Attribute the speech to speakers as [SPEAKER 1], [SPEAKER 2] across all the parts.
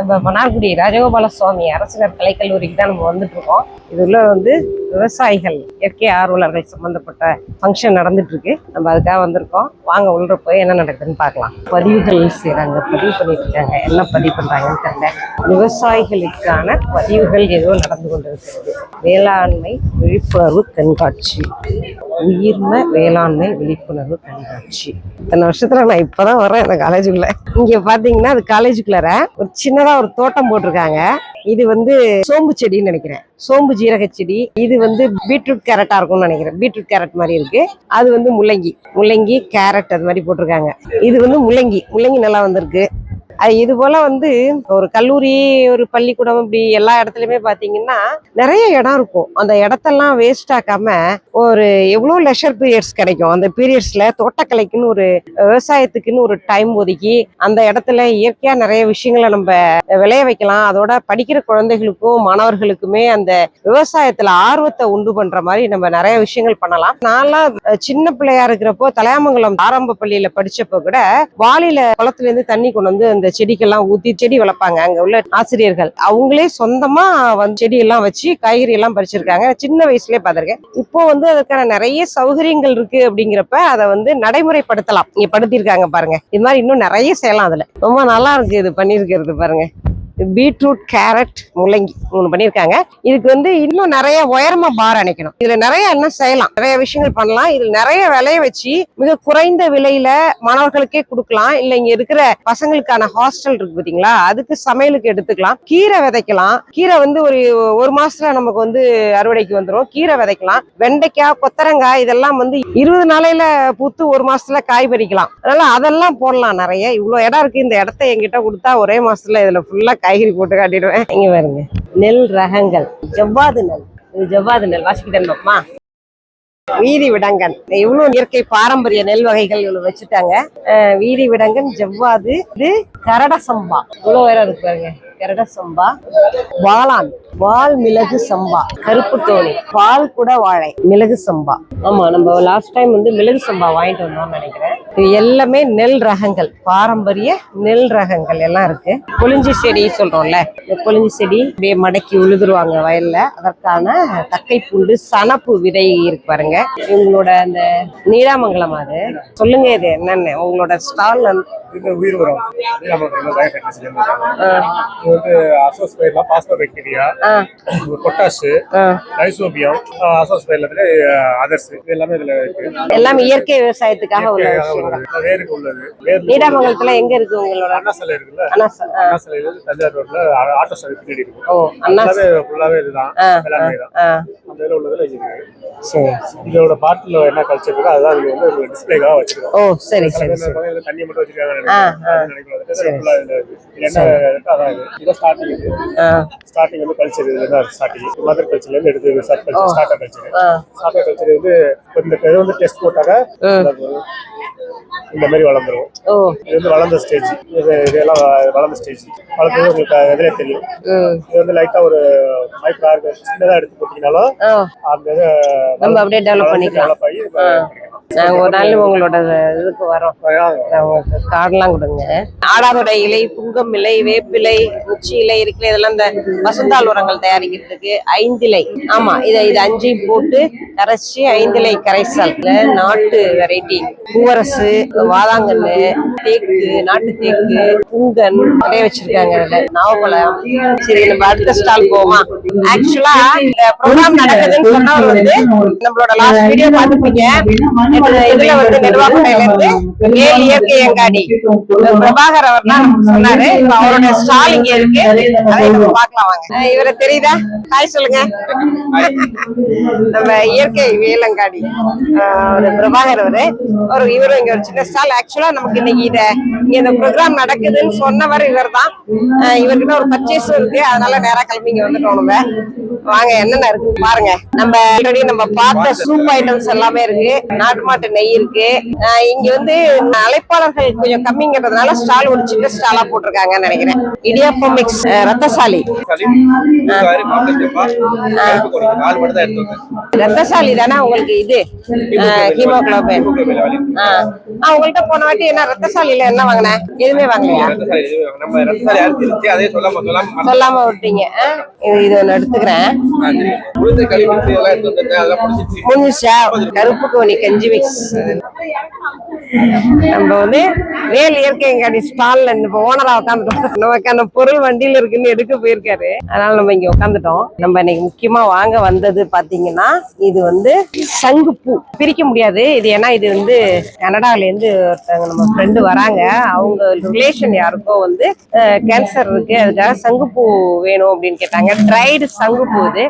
[SPEAKER 1] நம்ம மன்னார்குடி ராஜகோபால சுவாமி அரசினர் கலைக்கல்லூரிக்கு தான் நம்ம வந்துட்டு இருக்கோம் வந்து விவசாயிகள் இயற்கை ஆர்வலர்கள் சம்மந்தப்பட்ட ஃபங்க்ஷன் நடந்துட்டுருக்கு. நம்ம அதுக்காக வந்திருக்கோம். வாங்க உள்ள போய் என்ன நடக்குதுன்னு பார்க்கலாம். பதிவுகள் செய்கிறாங்க பதிவு பண்ணிட்டு இருக்காங்க என்ன பதிவு பண்ணுறாங்கன்னு தெரியல. விவசாயிகளுக்கான பதிவுகள் ஏதோ நடந்து கொண்டிருக்கிறது. வேளாண்மை விழிப்புணர்வு கண்காட்சி. உயிர்ம வேளாண்மை விழிப்புணர்வு கண்காட்சி. இத்தனை வருஷத்தில் நான் இப்போ தான் வரேன் அந்த காலேஜுக்குள்ளே இங்கே பார்த்தீங்கன்னா அது காலேஜுக்குள்ளார ஒரு அழகா ஒரு தோட்டம் போட்டிருக்காங்க. இது வந்து சோம்பு செடின்னு நினைக்கிறேன். சோம்பு ஜீரக செடி. இது வந்து பீட்ரூட் கேரட்டா இருக்கும்னு நினைக்கிறேன். பீட்ரூட் கேரட் மாதிரி இருக்கு. அது வந்து முள்ளங்கி. முள்ளங்கி கேரட் அது மாதிரி போட்டிருக்காங்க. இது வந்து முள்ளங்கி. முள்ளங்கி நல்லா வந்திருக்கு. இது போல வந்து ஒரு கல்லூரி ஒரு பள்ளிக்கூடம் இப்படி எல்லா இடத்துலயுமே பாத்தீங்கன்னா நிறைய இடம் இருக்கும். அந்த இடத்தெல்லாம் வேஸ்ட் ஆக்காம ஒரு எவ்வளோ லெஷர் பீரியட்ஸ் கிடைக்கும். அந்த பீரியட்ஸ்ல தோட்டக்கலைக்குன்னு ஒரு விவசாயத்துக்குன்னு ஒரு டைம் ஒதுக்கி அந்த இடத்துல இயற்கையா நிறைய விஷயங்களை நம்ம விளைய வைக்கலாம். அதோட படிக்கிற குழந்தைகளுக்கும் மாணவர்களுக்குமே அந்த விவசாயத்துல ஆர்வத்தை உண்டு பண்ற மாதிரி நம்ம நிறைய விஷயங்கள் பண்ணலாம். நான்லாம் சின்ன பிள்ளையா இருக்கிறப்போ தலையாமங்கலம் ஆரம்ப பள்ளியில படிச்சப்போ கூட வாளியில குளத்துல இருந்து தண்ணி கொண்டு வந்து அந்த செடிக்கெல்லாம் ஊற்றி செடி வளர்ப்பாங்க. அங்கே உள்ள ஆசிரியர்கள். அவங்களே சொந்தமாக வந்து செடி எல்லாம் வச்சு காய்கறி எல்லாம் பறிச்சிருக்காங்க. சின்ன வயசுலேயே பார்த்துருக்கேன். இப்போ வந்து அதுக்கான நிறைய சௌகரியங்கள் இருக்கு அப்படிங்கிறப்ப அதை வந்து நடைமுறைப்படுத்தலாம். இங்கே படுத்திருக்காங்க பாருங்க. இது மாதிரி இன்னும் நிறைய செய்யலாம் அதில். ரொம்ப நல்லா இருக்கு இது பண்ணியிருக்கிறது பாருங்க. பீட்ரூட் கேரட் முள்ளங்கி மூணு பண்ணியிருக்காங்க. இதுக்கு வந்து இன்னும் நிறைய உயரமா பார் அணைக்கணும். இதுல நிறைய என்ன செய்யலாம்? நிறைய விஷயங்கள் பண்ணலாம். இதுல நிறைய விலைய வச்சு மிக குறைந்த விலையில மாணவர்களுக்கே கொடுக்கலாம். இல்ல இங்க இருக்கிற பசங்களுக்கான ஹாஸ்டல் இருக்கு பாத்தீங்களா? அதுக்கு சமையலுக்கு எடுத்துக்கலாம். கீரை விதைக்கலாம். கீரை வந்து ஒரு ஒரு மாசத்துல நமக்கு வந்து அறுவடைக்கு வந்துடும் கீரை விதைக்கலாம். வெண்டைக்காய் கொத்தரங்காய் இதெல்லாம் வந்து இருபது நாளையில பூத்து ஒரு மாசத்துல காய் பறிக்கலாம். அதனால அதெல்லாம் போடலாம் நிறைய. இவ்வளவு இடம் இருக்கு. இந்த இடத்த என்கிட்ட கொடுத்தா ஒரே மாசத்துல இதுல ஃபுல்லா காய்கறி போட்டு காட்டிடுவேன். இங்க பாருங்க. நெல் ரகங்கள். ஜவ்வாது நெல். இது ஜவ்வாது நெல். வாசிக்கிட்டேன் வீதி விடங்கன். இவ்வளவு இயற்கை பாரம்பரிய நெல் வகைகள் இவ்வளவு வச்சுட்டாங்க. வீதி விடங்கன் ஜவ்வாது இது கரட சம்பா இவ்வளவு வேற இருக்கு பாருங்க. கரட சம்பா வாளான் வால் மிளகு சம்பா கருப்பு தோணி பால் கூட வாழை மிளகு சம்பா. ஆமா நம்ம லாஸ்ட் டைம் வந்து மிளகு சம்பா வாங்கிட்டு வந்தோம்னு நினைக்கிறேன். இது எல்லாமே நெல் ரகங்கள் பாரம்பரிய நெல் ரகங்கள் எல்லாம் இருக்கு. கொளிஞ்சி செடி சொல்றோம்ல இந்த கொளிஞ்சி செடி அப்படியே மடக்கி உழுதுருவாங்க வயல்ல. அதற்கான தக்கை பூண்டு சனப்பு விதை இருக்கு பாருங்க. இவங்களோட அந்த நீடாமங்கலம் அது. சொல்லுங்க இது என்னென்ன உங்களோட ஸ்டால்
[SPEAKER 2] இது உயிர் பயோஃபெர்டிலைசர் இது வந்து azospirillum phospho bacteria potash rhizobium அசோஸ்பைர்ல others இது எல்லாமே இதுல இருக்கு.
[SPEAKER 1] எல்லாமே இயற்கை விவசாயத்துக்காக
[SPEAKER 2] உள்ளது. வேருக்கு உள்ளது.
[SPEAKER 1] நீடாமங்கலத்துல எங்க இருக்கு உங்களோட?
[SPEAKER 2] அண்ணாசலை இருக்குல்ல?
[SPEAKER 1] அண்ணா ச- ஆ,
[SPEAKER 2] அண்ணாசலையில இருந்து தஞ்சாவூர் ரோட்ல ஆட்டோ ஸ்டாண்ட் பின்னாடி
[SPEAKER 1] ஓ ச-
[SPEAKER 2] ஃபுல்லாவே இதுதான். எல்லாமே தான் அந்த இதுல உள்ளதுல இருக்கு. ஸோ இதோட பாட்டில் என்ன கல்ச்சர் இருக்கோ அதுதான் இது வந்து டிஸ்பிளேக்காக வச்சிருக்கோம்.
[SPEAKER 1] ஓ சரி சரி
[SPEAKER 2] தண்ணி மட்டும் வச்சிருக்காங்க. ஸ்டார்டிங் வந்து கல்ச்சர் இதுதான் ஸ்டார்டிங் மதர் கல்ச்சர்ல இருந்து எடுத்து சார் கல்ச்சர் ஸ்டார்டர் கல்ச்சர்
[SPEAKER 1] ஆ,
[SPEAKER 2] ஸ்டார்டர் கல்ச்சர் வந்து இந்த இது வந்து டெஸ்ட் போட்டாக்க இந்த மாதிரி வளர்ந்துரும். இது வந்து வளர்ந்த ஸ்டேஜ் இது இதெல்லாம் வளர்ந்த ஸ்டேஜ் வளர்ந்தது உங்களுக்கு எதிரே தெரியும். இது வந்து லைட்டா ஒரு மைக்ரோ ஆர்கன் சின்னதா எடுத்து போட்டீங்கனாலும் அந்த இது
[SPEAKER 1] நம்ம அப்படியே டெவலப் பண்ணிக்கலாம்.
[SPEAKER 2] டெவலப் ஆகி
[SPEAKER 1] நாங்கள் ஒரு நாள் உங்களோட இதுக்கு வரோம். கார்டெலாம் கொடுங்க. ஆடாதோட இலை புங்கம் இலை வேப்பிலை உச்சி இலை இருக்குல்ல இதெல்லாம் இந்த வசந்தால் உரங்கள் தயாரிக்கிறதுக்கு ஐந்திலை ஆமா இதை இது அஞ்சையும் போட்டு கரைச்சி ஐந்திலை கரைசல் நாட்டு வெரைட்டி. பூவரசு வாதாங்கன்னு தேக்கு நாட்டு தேக்கு புங்கன் நிறைய வச்சிருக்காங்க இதுல. நாவப்பழம். சரி நம்ம அடுத்த ஸ்டால் போவோமா? ஆக்சுவலா இந்த ப்ரோக்ராம் நடக்குதுன்னு சொன்னவர் வந்து நம்மளோட லாஸ்ட் வீடியோ பார்த்துப்பீங்க இதுல வந்து நிர்வாகத்தில இருந்து ஏழு இயற்கை அங்காடி? பிரபாகர் அவர் தான் நமக்கு சொன்னாரு. இப்ப அவரோட ஸ்டால் இங்க இருக்கு. அதை நம்ம பார்க்கலாம் வாங்க. இவரை தெரியுதா? ஹாய் சொல்லுங்க. நம்ம இயற்கை வேலங்காடி ஒரு பிரபாகர் அவரு. ஒரு இவரும் இங்க ஒரு சின்ன ஸ்டால். ஆக்சுவலா நமக்கு இன்னைக்கு இத இந்த ப்ரோக்ராம் நடக்குதுன்னு சொன்னவர் இவர் தான் இவர்கிட்ட ஒரு பர்ச்சேஸும் இருக்கு. அதனால நேரா கிளம்பி இங்க வந்துட்டோம் நம்ம. வாங்க என்னென்ன இருக்கு பாருங்க. நம்ம ஆல்ரெடி நம்ம பார்த்த சூப் ஐட்டம்ஸ் எல்லாமே இருக்கு. நாட்டு எருமாட்டு நெய் இருக்கு. இங்க வந்து அழைப்பாளர்கள் கொஞ்சம் கம்மிங்கிறதுனால ஸ்டால் ஒரு சின்ன ஸ்டாலா போட்டிருக்காங்கன்னு நினைக்கிறேன். இடியாப்பம் மிக்ஸ் ரத்தசாலி. ரத்தசாலி தானே உங்களுக்கு இது? ஹீமோகுளோபின் உங்கள்கிட்ட போன வாட்டி என்ன ரத்தசாலியில என்ன வாங்கினேன் எதுவுமே வாங்கலையா?
[SPEAKER 3] சொல்லாம
[SPEAKER 1] விட்டீங்க? இது ஒண்ணு எடுத்துக்கிறேன்.
[SPEAKER 3] முடிஞ்சிச்சா
[SPEAKER 1] கருப்பு கோணி கஞ்சி மிக்ஸ் நம்ம வந்து வேல் இயற்கை காடி ஸ்டால்ல இப்போ ஓனரா உட்காந்துட்டோம் நமக்கான பொருள் வண்டியில இருக்குன்னு எடுக்க போயிருக்காரு. அதனால நம்ம இங்க உட்காந்துட்டோம் நம்ம இன்னைக்கு முக்கியமா வாங்க வந்தது பாத்தீங்கன்னா இது வந்து சங்குப்பூ. பிரிக்க முடியாது. இது ஏன்னா இது வந்து கனடால இருந்து ஒருத்தவங்க நம்ம ஃப்ரெண்டு வராங்க. அவங்க ரிலேஷன் யாருக்கோ வந்து கேன்சர் இருக்கு. அதுக்காக சங்குப்பூ வேணும் அப்படின்னு கேட்டாங்க. ட்ரைடு சங்குப்பூ இது.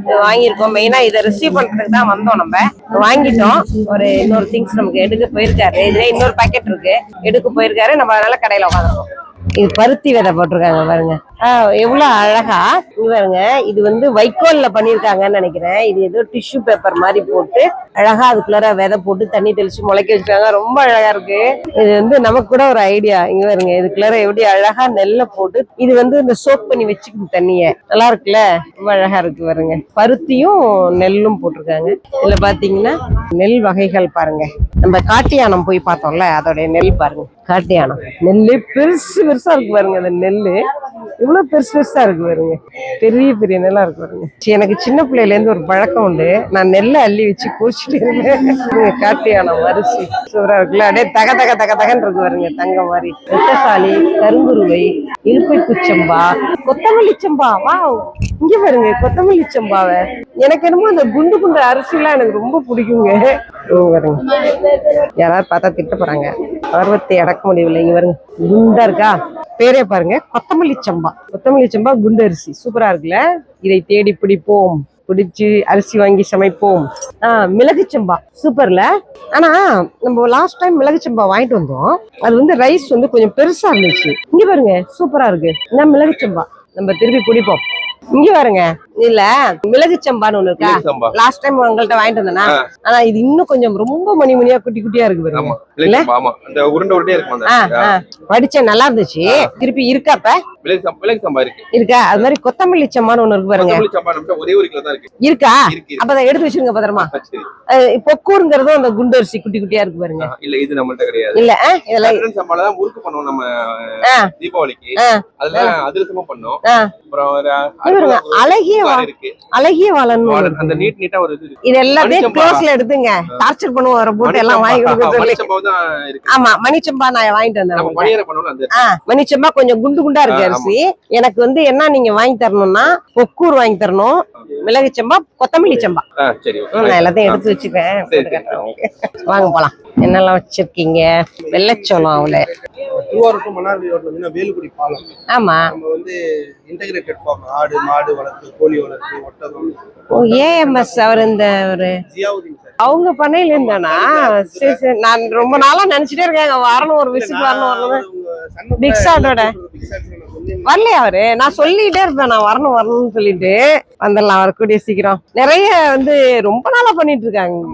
[SPEAKER 1] இது வாங்கியிருக்கோம். மெயினா இதை ரிசீவ் பண்றதுக்கு தான் வந்தோம் நம்ம. வாங்கிட்டோம். ஒரு இன்னொரு திங்ஸ் நமக்கு எடுக்க போயிருக்காரு. இதுல இன்னொரு பாக்கெட் இருக்கு. எடுக்க போயிருக்காரு. நம்ம அதனால கடையில உட்காந்துருக்கோம் இது பருத்தி விதை போட்டிருக்காங்க பாருங்க. எவ்வளோ அழகா இங்க பாருங்க. இது வந்து வைக்கோல்ல பண்ணியிருக்காங்கன்னு நினைக்கிறேன். இது ஏதோ டிஷ்யூ பேப்பர் மாதிரி போட்டு அழகா அதுக்குள்ளார விதை போட்டு தண்ணி தெளிச்சு முளைக்க வச்சிருக்காங்க. ரொம்ப அழகா இருக்கு. இது வந்து நமக்கு கூட ஒரு ஐடியா இங்க பாருங்க இதுக்குள்ளார எப்படி அழகா நெல்லை போட்டு இது வந்து இந்த சோப் பண்ணி வச்சுக்கணும் தண்ணிய. நல்லா இருக்குல்ல? ரொம்ப அழகா இருக்கு பாருங்க. பருத்தியும் நெல்லும் போட்டிருக்காங்க. இதுல பாத்தீங்கன்னா நெல் வகைகள் பாருங்க. நம்ம காட்டியானம் போய் பார்த்தோம்ல அதோடைய நெல் பாருங்க. காட்டியானம் நெல் நெல்லு பெருசு பெருசா இருக்கு பாருங்க அந்த நெல்லு. அவ்வளோ பெருசு பெருசாக இருக்கு பாருங்க. பெரிய பெரிய நெல்லா இருக்கு பாருங்க. எனக்கு சின்ன பிள்ளையிலேருந்து ஒரு பழக்கம் உண்டு. நான் நெல்லை அள்ளி வச்சு குறிச்சிட்டு இருந்தேன். காட்டியான காட்டு சூப்பராக அரிசி இருக்குல்ல? அப்படியே தக தக தக தகன்னு இருக்கு பாருங்க தங்க மாதிரி. முத்தசாலி கருங்குருவை இழுப்பை குச்சம்பா கொத்தமல்லி சம்பா. வா இங்க பாருங்க கொத்தமல்லி சம்பாவை. எனக்கு என்னமோ அந்த குண்டு குண்டு அரிசிலாம் எனக்கு ரொம்ப பிடிக்குங்க. இங்க பாருங்க. யாராவது பார்த்தா திட்ட போறாங்க. பருவத்தை அடக்க முடியவில்லை. இங்க பாருங்க குண்டா இருக்கா? பேரே பாருங்க கொத்தமல்லி சம்பா. கொத்தமல்லி சம்பா குண்டு அரிசி. சூப்பரா இருக்குல்ல? இதை தேடி பிடிப்போம். பிடிச்சு அரிசி வாங்கி சமைப்போம். ஆஹ் மிளகு சம்பா. சூப்பர்ல ஆனா நம்ம லாஸ்ட் டைம் மிளகு சம்பா வாங்கிட்டு வந்தோம். அது வந்து ரைஸ் வந்து கொஞ்சம் பெருசா இருந்துச்சு. இங்க பாருங்க சூப்பரா இருக்கு. இந்த மிளகு சம்பா. நம்ம திருப்பி பிடிப்போம். இங்க பாருங்க. இல்ல மிளகு சம்பான்னு ஒண்ணு இருக்கா. லாஸ்ட் டைம் உங்கள்ட்ட வாங்கிட்டு வந்தேனா ஆனா இது இன்னும் கொஞ்சம் ரொம்ப மணி மணியா குட்டி குட்டியா இருக்கு பாருங்க. படிச்சேன் நல்லா இருந்துச்சு. திருப்பி இருக்காப்ப
[SPEAKER 3] விலை சம்பா விலை சம்பா இருக்கு?
[SPEAKER 1] இருக்கா அது மாதிரி கொத்தமல்லி சம்பான்னு ஒண்ணு இருக்கு பாருங்க.
[SPEAKER 3] கொத்தமல்லி சம்பா ஒரே ஒரு கிலோ தான் இருக்கு?
[SPEAKER 1] இருக்கா
[SPEAKER 3] இருக்கு.
[SPEAKER 1] அப்ப அதை எடுத்து வச்சிருங்க பத்திரமா. பொக்கூருங்கிறதும் அந்த குண்டு அரிசி குட்டி குட்டியா இருக்கு பாருங்க.
[SPEAKER 3] இல்ல இது நம்மள்ட்ட கிடையாது.
[SPEAKER 1] இல்ல இதெல்லாம்
[SPEAKER 3] சம்பால தான் முறுக்கு பண்ணோம் நம்ம. தீபாவளிக்கு.
[SPEAKER 1] ஆ.
[SPEAKER 3] அதுல அதிரசமும் பண்ணோம். அப்புறம் ஒரு
[SPEAKER 1] அழகிய அழகிய வாழன்னு ஒண்ணு
[SPEAKER 3] வாழை-
[SPEAKER 1] இருக்கு.
[SPEAKER 3] அந்த நீட் நீட்டா ஒரு இது மணிச்சம்பா.
[SPEAKER 1] க்ளோஸ்ல எடுத்துங்க. டார்ச்சர் பண்ணுவோம் வர போட்டு எல்லாம் வாங்கி கொடுக்க ஆமா மணிச்சம்பா நான் வாங்கிட்டு வந்தேன் மணிச்சம்பா கொஞ்சம் குண்டு குண்டா இருக்கு. அரிசி. எனக்கு வந்து என்ன நீங்க வாங்கி தரணும்னா பொக்கூர் வாங்கி தரணும். மிளகு சம்பா கொத்தமல்லி சம்பா. நான் எல்லாத்தையும் எடுத்து உங்களுக்கு. வாங்க போலாம். என்னெல்லாம் வச்சிருக்கீங்க? வெள்ளச்சோளம் அவள.
[SPEAKER 4] திருவாரூர் டு மன்னார்குடி ரோட்ல வந்து வேலுக்குடி பாலம்.
[SPEAKER 1] ஆமா.
[SPEAKER 4] நம்ம வந்து இன்டகிரேட்டட் ஃபார்ம் ஆடு மாடு வளர்ப்பு கோழி வளர்ப்பு ஒட்டகம்.
[SPEAKER 1] ஓ ஏஎம்எஸ் அவர் இந்த ஒரு
[SPEAKER 4] ஜியாவுதீன் சார்.
[SPEAKER 1] அவங்க பண்ணையில இருந்தானா? சரி சரி. நான் ரொம்ப நாளா நினைச்சிட்டே இருக்கேன். வரணும் ஒரு விசிட் வரணும் வரணும் ஓட. வரலையா அவரு? நான் சொல்லிட்டே இருப்பேன் நான் வரணும் வரணும்னு சொல்லிட்டு. வந்துடலாம் அவர் கூடிய சீக்கிரம். நிறைய வந்து ரொம்ப நாளா பண்ணிட்டு இருக்காங்க.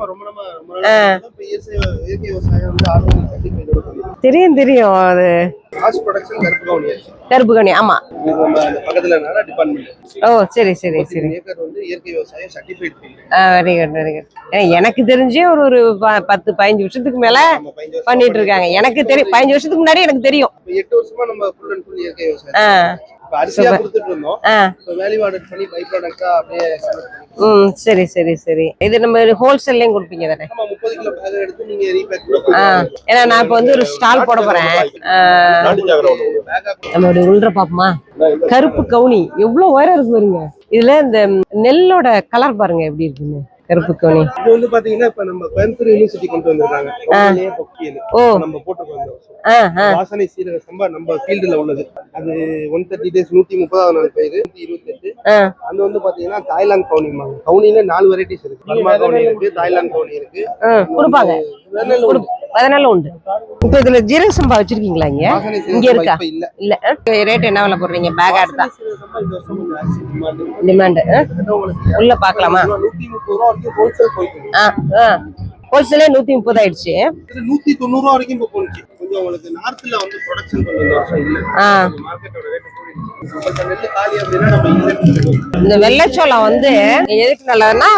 [SPEAKER 1] தெரியும் தெரியும் அது.
[SPEAKER 4] கருப்பு
[SPEAKER 1] கனி ஆமா ஓ சரி சரி சரி. வெரி குட் வெரி குட் எனக்கு தெரிஞ்சே ஒரு ஒரு பத்து பதினஞ்சு வருஷத்துக்கு மேல பண்ணிட்டு இருக்காங்க எனக்கு தெரியும் பதினஞ்சு வருஷத்துக்கு முன்னாடி எனக்கு தெரியும்.
[SPEAKER 4] எட்டு வருஷமா
[SPEAKER 1] ம் சரி சரி சரி. இது நம்ம ஹோல்சேல்லையும் கொடுப்பீங்க தானே? ஏன்னா நான் இப்போ வந்து ஒரு ஸ்டால் போட போறேன். நம்மளுடைய உள்ள பாப்போமா? கருப்பு கவுனி. எவ்வளவு உயரம் இருக்கு பாருங்க. இதுல இந்த நெல்லோட கலர் பாருங்க எப்படி இருக்குன்னு. கருப்பு கவுனி
[SPEAKER 4] இது வந்து பாத்தீங்கன்னா இப்ப நம்ம கோயம்புத்தூர் யூனிவர்சிட்டி கொண்டு வந்திருக்காங்க.
[SPEAKER 1] ஓ.
[SPEAKER 4] நம்ம போட்டிருக்கோம் வாசனை சீரக சம்பா நம்ம ஃபீல்டுல உள்ளது. அது ஒன் தேர்ட்டி டேஸ் நூத்தி முப்பதாவது நாள் பயிர். நூத்தி இருபத்தி எட்டு அது வந்து பாத்தீங்கன்னா தாய்லாந்து கவுனிம்பாங்க கவுனில நாலு வெரைட்டிஸ் இருக்கு. பர்மா கவுனி இருக்கு தாய்லாந்து கவுனி இருக்கு.
[SPEAKER 1] கொடுப்பாங்க. அதனால உண்டு? இப்போ இதுல ஜீரக சம்பா வச்சிருக்கீங்களா இங்க? இங்க இருக்கா?
[SPEAKER 4] இல்ல.
[SPEAKER 1] இல்ல. ரேட் என்ன விலை போடுறீங்க? பேக். டிமாண்ட் உள்ள பார்க்கலாமா?
[SPEAKER 4] ஹோல்சேல்
[SPEAKER 1] நூத்தி முப்பது ஆயிடுச்சு.
[SPEAKER 4] நூத்தி தொண்ணூறு ரூபா வரைக்கும் இப்போ போனுச்சு கொஞ்சம் உங்களுக்கு நார்த்ல வந்து ப்ரொடக்ஷன் இந்த
[SPEAKER 1] வெள்ளைச்சோளம் வந்து எதுக்கு நல்லதுன்னா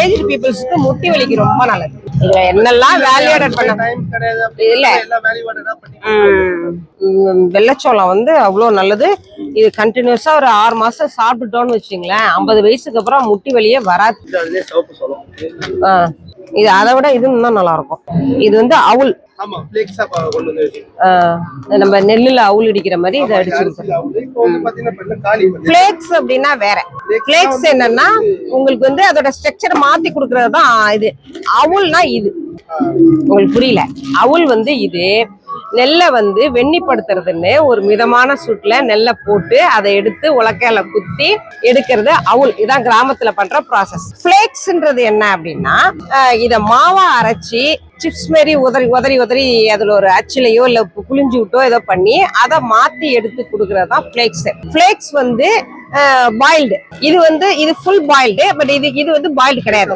[SPEAKER 1] ஏஜ் பீப்புள்ஸ்க்கு முட்டி வலிக்கு ரொம்ப நல்லது. இதுல என்னெல்லாம் வேல்யூ ஆட் பண்ண இல்ல. வெள்ளைச்சோளம் வந்து அவ்வளோ நல்லது. இது கண்டினியூஸா ஒரு ஆறு மாசம் சாப்பிட்டுட்டோம்னு வச்சுங்களேன் ஐம்பது வயசுக்கு அப்புறம் முட்டி வலியே வராது.
[SPEAKER 4] இது
[SPEAKER 1] அதை விட இது இன்னும் நல்லா இருக்கும் இது வந்து அவுல்.
[SPEAKER 4] பிளேக்ஸா
[SPEAKER 1] நம்ம நெல்லுல அவுல் இடிக்கிற மாதிரி இதை
[SPEAKER 4] பண்ணி
[SPEAKER 1] ஃபிளேக்ஸ் அப்படின்னா வேற. ஃபிளேக்ஸ் என்னன்னா உங்களுக்கு வந்து அதோட ஸ்ட்ரக்சர் மாத்தி கொடுக்கறது தான் இது. அவுல்னா இது. உங்களுக்கு புரியல. அவுல் வந்து இது நெல்லை வந்து வெண்ணிப்படுத்துறதுன்னு ஒரு மிதமான சூட்டில் நெல்லை போட்டு அதை எடுத்து உலக்கையில குத்தி எடுக்கிறது அவுல். இதான் கிராமத்தில் பண்ற ப்ராசஸ் ஃபிளேக்ஸ்ன்றது என்ன அப்படின்னா இதை மாவா அரைச்சி சிப்ஸ் மாரி உதறி உதறி உதறி அதுல ஒரு அச்சிலையோ இல்ல புளிஞ்சு விட்டோ ஏதோ பண்ணி அதை மாத்தி எடுத்து கொடுக்கறது தான் ஃபிளேக்ஸ் ஃபிளேக்ஸ் வந்து பாயில்டு இது வந்து இது ஃபுல் பாயில்டு பட் இது இது வந்து பாயில்டு கிடையாது.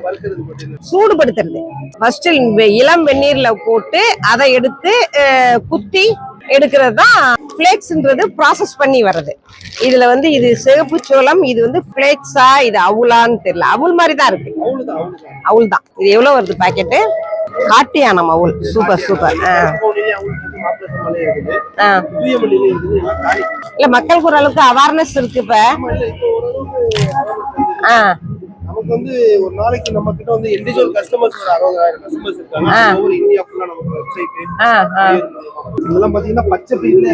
[SPEAKER 1] சூடுபடுத்துறது. ஃபர்ஸ்ட் இளம் வெந்நீர்ல போட்டு அதை எடுத்து குத்தி எடுக்கிறது தான் ஃபிளேக்ஸ்ன்றது ப்ராசஸ் பண்ணி வர்றது. இதுல வந்து இது சிவப்பு சோளம் இது வந்து ஃபிளேக்ஸா இது அவுலான்னு தெரியல. அவுல் மாதிரி தான் இருக்கு அவுல் தான் இது எவ்வளவு வருது பாக்கெட்டு காட்டு யானம் அவுல் சூப்பர் சூப்பர். இல்ல மக்களுக்கு ஓரளவுக்கு அவேர்னஸ் இருக்கு இப்ப.
[SPEAKER 4] நமக்கு வந்து ஒரு நாளைக்கு நம்ம கிட்ட வந்து இண்டிவிஜுவல் கஸ்டமர்ஸ் ஒரு அறுபதாயிரம் கஸ்டமர்ஸ் இருக்காங்க. ஓவர் இந்தியா ஃபுல்லா நமக்கு வெப்சைட்
[SPEAKER 1] ஆ ஆ.
[SPEAKER 4] இதெல்லாம் பாத்தீங்கன்னா பச்சை பயிர்ல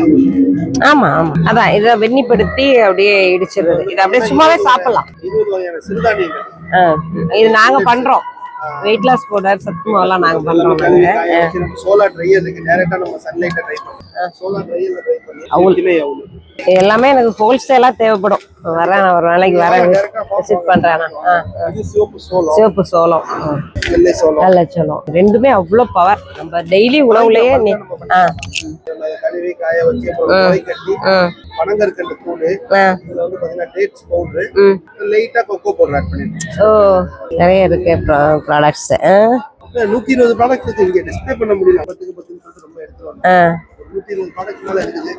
[SPEAKER 1] ஆமா ஆமா. அதான் இதை வெந்நிப்படுத்தி அப்படியே இடிச்சிடுறது. இதை அப்படியே சும்மாவே சாப்பிடலாம்.
[SPEAKER 4] இருபது வகையான சிறுதானியங்கள்.
[SPEAKER 1] ஆ, இது நாங்க பண்றோம். வெயிட் லாஸ் பவுடர் சத்து மாவுலாம் நாங்க பண்றோம்
[SPEAKER 4] கழுவி
[SPEAKER 1] நாங்க
[SPEAKER 4] காய வச்சு நம்ம சோலார் ட்ரையர் இருக்கு. டைரக்டா நம்ம சன்லைட்ல ட்ரை பண்ணலாம் சோலார் ட்ரையர்ல ட்ரை பண்ணி
[SPEAKER 1] அவுல்.
[SPEAKER 4] திணை அவுல்
[SPEAKER 1] இது எல்லாமே எனக்கு ஹோல்சேலா தேவைப்படும். வரேன் ஒரு நாளைக்கு வரேன். விசிட் ஆ, ஆ.
[SPEAKER 4] இது சிவப்பு சோளம்.
[SPEAKER 1] ஆ,
[SPEAKER 4] வெள்ளை சோளம்.
[SPEAKER 1] ரெண்டுமே அவ்வளோ பவர் நம்ம டெய்லி உணவுலயே நீ ஆ.
[SPEAKER 4] பனங்கற்கண்டு தூள் இதுல வந்து பாத்தீங்கன்னா டேட்ஸ் பவுடர் லைட்டா கொக்கோ பவுடர் ஆட் பண்ணிருக்கோம்.
[SPEAKER 1] ஓ நிறைய இருக்கு ப்ராடக்ட்ஸ்
[SPEAKER 4] நூத்தி இருபது ப்ராடக்ட் இருக்கு. இங்க டிஸ்ப்ளே பண்ண முடியல. பத்துக்கு பத்துன்னு சொல்லிட்டு ரொம்ப எடுத்துருவாங்க இருக்குது.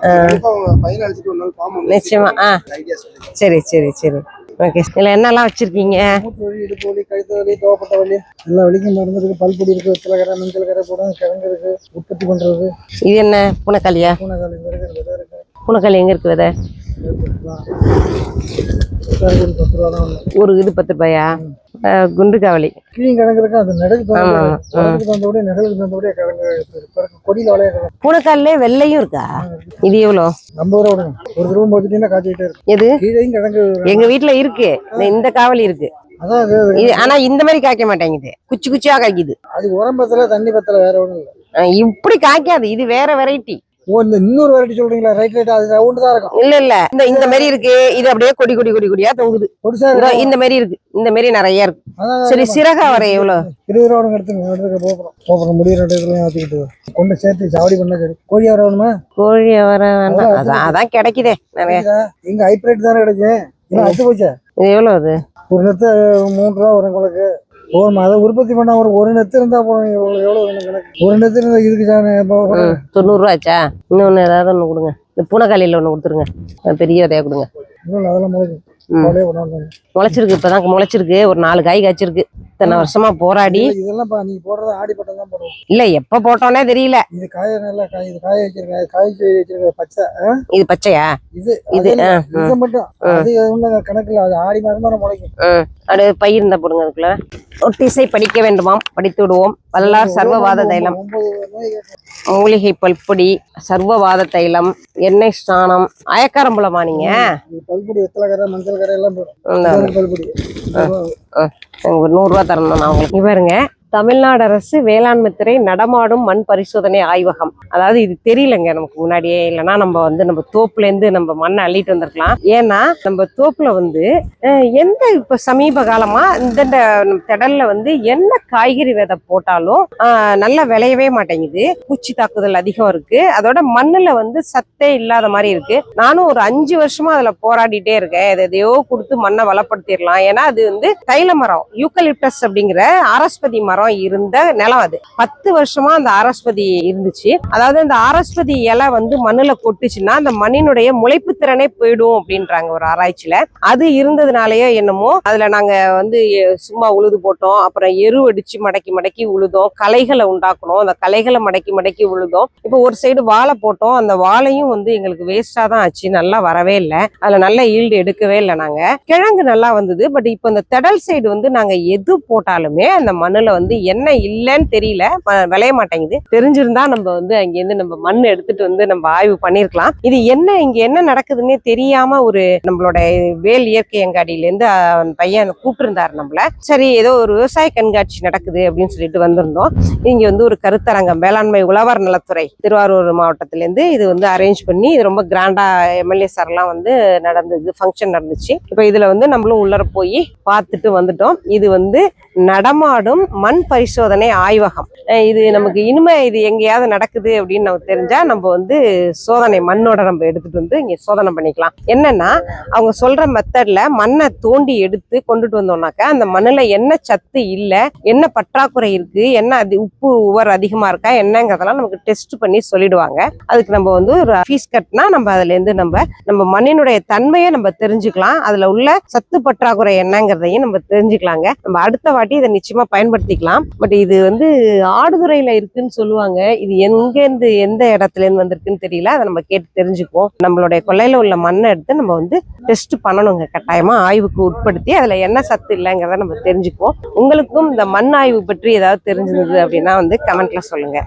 [SPEAKER 1] நிச்சயமா சரி சரி சரி. ஓகே இதில் என்னெல்லாம் வச்சிருக்கீங்க?
[SPEAKER 5] வலி இடுப்பு வலி கழுத்து வலி தோப்பட்ட வலி. எல்லா வலிக்கும் மருந்து இருக்கு பல்பொடி இருக்கு. வெத்தலை கரை மஞ்சள் கரை போடும். கிழங்கு உற்பத்தி பண்றது.
[SPEAKER 1] இது என்ன? பூனைக்காளியா?
[SPEAKER 5] பூனைக்கால் இங்க
[SPEAKER 1] பூனைக்காளி எங்க இருக்கு விதை?
[SPEAKER 5] ஒரு
[SPEAKER 1] இது பத்து ரூபாயா? குண்டு காவலி பூனைக்காலிலே வெள்ளையும் இருக்கா? இது எவ்வளோ? எது? எங்க வீட்ல இருக்கு. இந்த- காவலி இருக்கு. ஆனா இந்த மாதிரி காய்க்க மாட்டேங்குது குச்சி குச்சியா காய்க்குது.
[SPEAKER 5] அது உரம் பத்தல தண்ணி பத்தல வேற ஒண்ணும் இல்ல.
[SPEAKER 1] இப்படி காய்க்காது. இது வேற வெரைட்டி
[SPEAKER 5] ஓ இந்த இன்னொரு வெரைட்டி சொல்றீங்களா ரைட் ரைட் அது ரவுண்டு தான் இருக்கும்.
[SPEAKER 1] இல்ல இல்ல. இந்த இந்த மாதிரி இருக்கு. இது அப்படியே கொடி கொடி கொடி கொடியா தொங்குது. இந்த மாதிரி இருக்கு. இந்த மாதிரி நிறைய இருக்கு. சரி சிறகா வர எவ்வளவு?
[SPEAKER 5] இருபது ரூபா எடுத்துங்க எடுத்துக்க போகிறோம் போகிறோம் முடியிற இடத்துலையும் ஆற்றிக்கிட்டு கொண்டு சேர்த்து சாவடி பண்ணா சரி. கோழி வர வேணுமா?
[SPEAKER 1] கோழி வர வேண்டாம் அதான் அதான். கிடைக்குதே. நிறைய.
[SPEAKER 5] இங்க ஹைப்ரேட் தானே கிடைக்கும். இல்லை அச்சு போச்சா?
[SPEAKER 1] இது எவ்வளவு அது?
[SPEAKER 5] ஒரு நெத்து மூணு ரூபா வரும் உங்களுக்கு. போதும் அதை உற்பத்தி பண்ணா ஒரு ஒரு நெத்து இருந்தா போதும் எவ்வளோ எவ்வளோ வேணும் கணக்கு? ஒரு நெத்து இருந்தா இதுக்கு
[SPEAKER 1] ம் தொண்ணூறுரூவாச்சா? இன்னொன்று ஏதாவது ஒன்று கொடுங்க. இந்த பூனைக்காலியில் ஒன்று கொடுத்துருங்க. பெரிய விதையா கொடுங்க.
[SPEAKER 5] அதெல்லாம்
[SPEAKER 1] முளைச்சிருக்கு இப்பதான் முளைச்சிருக்கு. ஒரு நாலு காய் காய்ச்சிருக்கு. இத்தனை வருஷமா போராடி.
[SPEAKER 5] இதெல்லாம் பா நீ போடுறது ஆடி பட்டம் தான் போடுவோம்.
[SPEAKER 1] இல்ல எப்ப போட்டோன்னே தெரியல.
[SPEAKER 5] இது காய நல்லா காய் இது காய வச்சிருக்கேன் காய்ச்சி வச்சிருக்க பச்சை?
[SPEAKER 1] இது பச்சையா?
[SPEAKER 5] இது
[SPEAKER 1] இது
[SPEAKER 5] அது இது மட்டும். அது கணக்கில் அது ஆடி மாதம் தான் முளைக்கும்.
[SPEAKER 1] அப்படியே பயிர் இருந்தா போடுங்க அதுக்குள்ள. ஒட்டிசை படிக்க வேண்டுமாம் படித்து விடுவோம். வல்லார் சர்வவாத தைலம். மூலிகை பல்பொடி சர்வவாத தைலம் எண்ணெய் ஸ்நானம் அயக்காரம்பளமா நீங்க?
[SPEAKER 5] இது பல்பொடி வெத்தலை கரை மஞ்சள் கரை எல்லாம் போடும் பல்பொடி.
[SPEAKER 1] ஒரு நூறுரூவா தரணும் நான் உங்களுக்கு. இங்க பாருங்க தமிழ்நாடு அரசு வேளாண்மை துறை நடமாடும் மண் பரிசோதனை ஆய்வகம். அதாவது இது தெரியலங்க நமக்கு முன்னாடியே இல்லைன்னா நம்ம வந்து நம்ம தோப்புல இருந்து நம்ம மண்ணை அள்ளிட்டு வந்திருக்கலாம். ஏன்னா நம்ம தோப்புல வந்து எந்த இப்ப சமீப காலமா இந்த திடல்ல வந்து என்ன காய்கறி விதை போட்டாலும் நல்லா விளையவே மாட்டேங்குது. பூச்சி தாக்குதல் அதிகம் இருக்கு. அதோட மண்ணுல வந்து சத்தே இல்லாத மாதிரி இருக்கு. நானும் ஒரு அஞ்சு வருஷமா அதுல போராடிட்டே இருக்கேன். எதையோ கொடுத்து மண்ணை வளப்படுத்திடலாம். ஏன்னா அது வந்து தைல மரம் யூக்கலிப்டஸ் அப்படிங்கிற ஆரஸ்பதி மரம் மரம் இருந்த நிலம் அது. பத்து வருஷமா அந்த ஆரஸ்பதி இருந்துச்சு. அதாவது அந்த ஆரஸ்பதி இலை வந்து மண்ணுல கொட்டுச்சுன்னா அந்த மண்ணினுடைய முளைப்பு திறனே போயிடும் அப்படின்றாங்க ஒரு ஆராய்ச்சியில. அது இருந்ததுனாலயோ என்னமோ அதுல நாங்க வந்து சும்மா உழுது போட்டோம். அப்புறம் எரு அடிச்சு மடக்கி மடக்கி உழுதோம். களைகளை உண்டாக்கணும் அந்த களைகளை மடக்கி மடக்கி உழுதோம். இப்போ ஒரு சைடு வாழை போட்டோம். அந்த வாழையும் வந்து எங்களுக்கு வேஸ்டா தான் ஆச்சு. நல்லா வரவே இல்லை. அதுல நல்ல ஈல்டு எடுக்கவே இல்லை நாங்க. கிழங்கு நல்லா வந்தது. பட் இப்போ இந்த திடல் சைடு வந்து நாங்க எது போட்டாலுமே அந்த மண்ணுல வந்து என்ன இல்லைன்னு தெரியல. விளைய மாட்டேங்குது. தெரிஞ்சிருந்தா நம்ம வந்து அங்கேருந்து நம்ம மண் எடுத்துட்டு வந்து நம்ம ஆய்வு பண்ணிருக்கலாம். இது என்ன இங்க என்ன நடக்குதுன்னே தெரியாம ஒரு நம்மளோட வேல் இயற்கை அங்காடியில இருந்து பையன் கூப்பிட்டுருந்தாரு நம்மள. சரி ஏதோ ஒரு விவசாய கண்காட்சி நடக்குது அப்படின்னு சொல்லிட்டு வந்திருந்தோம். இங்க வந்து ஒரு கருத்தரங்கம் வேளாண்மை உழவர் நலத்துறை திருவாரூர் மாவட்டத்திலேருந்து இது வந்து அரேஞ்ச் பண்ணி இது ரொம்ப கிராண்டா எம்எல்ஏ சார்லாம் வந்து நடந்தது ஃபங்க்ஷன் நடந்துச்சு. இப்போ இதுல வந்து நம்மளும் உள்ளர போய் பார்த்துட்டு வந்துட்டோம். இது வந்து நடமாடும் மண் பரிசோதனை ஆய்வகம். இது நமக்கு இனிமே இது எங்கேயாவது நடக்குது அப்படின்னு நமக்கு தெரிஞ்சா நம்ம வந்து சோதனை மண்ணோட நம்ம எடுத்துட்டு வந்து இங்க சோதனை பண்ணிக்கலாம். என்னன்னா அவங்க சொல்ற மெத்தட்ல மண்ணை தோண்டி எடுத்து கொண்டுட்டு வந்தோம்னாக்கா அந்த மண்ணுல என்ன சத்து இல்ல என்ன பற்றாக்குறை இருக்கு என்ன அது உப்பு உவர் அதிகமா இருக்கா என்னங்கிறதெல்லாம் நமக்கு டெஸ்ட் பண்ணி சொல்லிடுவாங்க. அதுக்கு நம்ம வந்து ஒரு ஃபீஸ் கட்டினா நம்ம அதுல இருந்து நம்ம நம்ம மண்ணினுடைய தன்மையை நம்ம தெரிஞ்சுக்கலாம். அதுல உள்ள சத்து பற்றாக்குறை என்னங்கிறதையும் நம்ம தெரிஞ்சுக்கலாங்க. நம்ம அடுத்த வாட்டி இதை நிச்சயமா பயன்படுத்திக்கலாம். பட் இது வந்து ஆடுதுறையில இருக்குன்னு சொல்லுவாங்க. இது எங்க இருந்து எந்த இடத்துல இருந்து வந்திருக்குன்னு தெரியல. அதை நம்ம கேட்டு தெரிஞ்சுக்குவோம். நம்மளுடைய கொள்ளையில உள்ள மண்ணை எடுத்து நம்ம வந்து டெஸ்ட் பண்ணணுங்க. கட்டாயமா ஆய்வுக்கு உட்படுத்தி அதுல என்ன சத்து இல்லைங்கிறத நம்ம தெரிஞ்சுக்குவோம். உங்களுக்கும் இந்த மண் ஆய்வு பற்றி ஏதாவது தெரிஞ்சிருந்தது அப்படின்னா வந்து கமெண்ட்ல சொல்லுங்க.